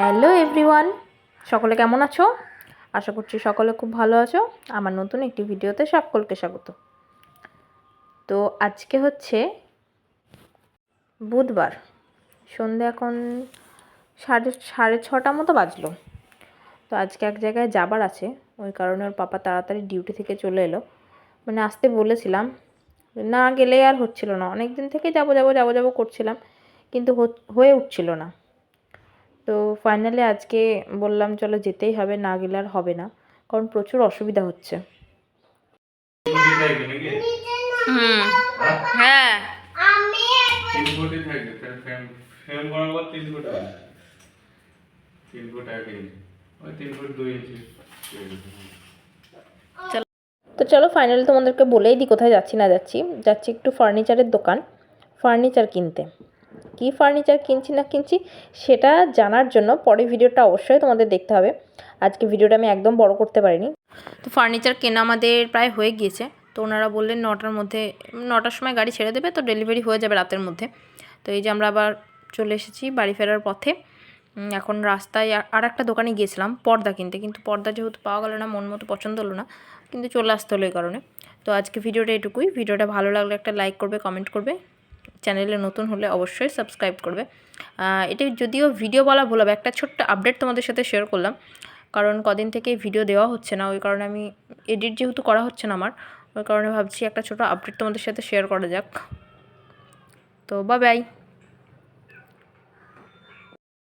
Hello everyone, সকলে কেমন আছো? আশা করছি সকলে খুব ভালো আছো। আমার নতুন একটি ভিডিওতে সকলকে স্বাগত। তো আজকে হচ্ছে বুধবার, সন্ধে এখন সাড়ে সাড়ে ছটা মতো বাজলো। তো আজকে এক জায়গায় যাবার আছে, ওই কারণে ওর পাপা তাড়াতাড়ি ডিউটি থেকে চলে এলো। মানে আসতে বলেছিলাম, না গেলে আর হচ্ছিল না। অনেক দিন থেকে যাব যাব যাব যাব করছিলাম, কিন্তু হয়ে উঠছিল না। তো ফাইনালি আজকে বললাম চলো যেতেই হবে না গেলে আর হবে না কারণ প্রচুর অসুবিধা হচ্ছে। হ্যাঁ। তো চলো ফাইনালি তোমাদেরকে বলেই দিই কোথায় যাচ্ছি না যাচ্ছি। যাচ্ছি একটু ফার্নিচারের দোকান ফার্নিচার কিনতে। কী ফার্নিচার কিনছি না কিনছি সেটা জানার জন্য পরে ভিডিওটা অবশ্যই তোমাদের দেখতে হবে। আজকে ভিডিওটা আমি একদম বড় করতে পারিনি। তো ফার্নিচার কেনা আমাদের প্রায় হয়ে গিয়েছে। তো ওনারা বললেন নটার মধ্যে, নটার সময় গাড়ি ছেড়ে দেবে, তো ডেলিভারি হয়ে যাবে রাতের মধ্যে। তো এই যে আমরা আবার চলে এসেছি বাড়ি ফেরার পথে। এখন রাস্তায় আর- একটা দোকানে গিয়েছিলাম, পর্দা কিনতে। কিন্তু পর্দা যেহেতু পাওয়া গেলো না, মন মতো পছন্দ হলো না, কিন্তু চলে আসতে হলো এই কারণে। তো আজকে ভিডিওটা এটুকুই। ভিডিওটা ভালো লাগলে একটা লাইক করবে কমেন্ট করবে। চ্যানেলে নতুন হলে অবশ্যই সাবস্ক্রাইব করবে। এটি যদিও ভিডিও বলা ভুল হবে, একটা ছোট্ট আপডেট তোমাদের সাথে শেয়ার করলাম। কারণ কদিন থেকে ভিডিও দেওয়া হচ্ছে না, ওই কারণে আমি এডিট যেহেতু করা হচ্ছে না আমার, ওই কারণে ভাবছি একটা ছোট আপডেট তোমাদের সাথে শেয়ার করা যাক। তো বা বাই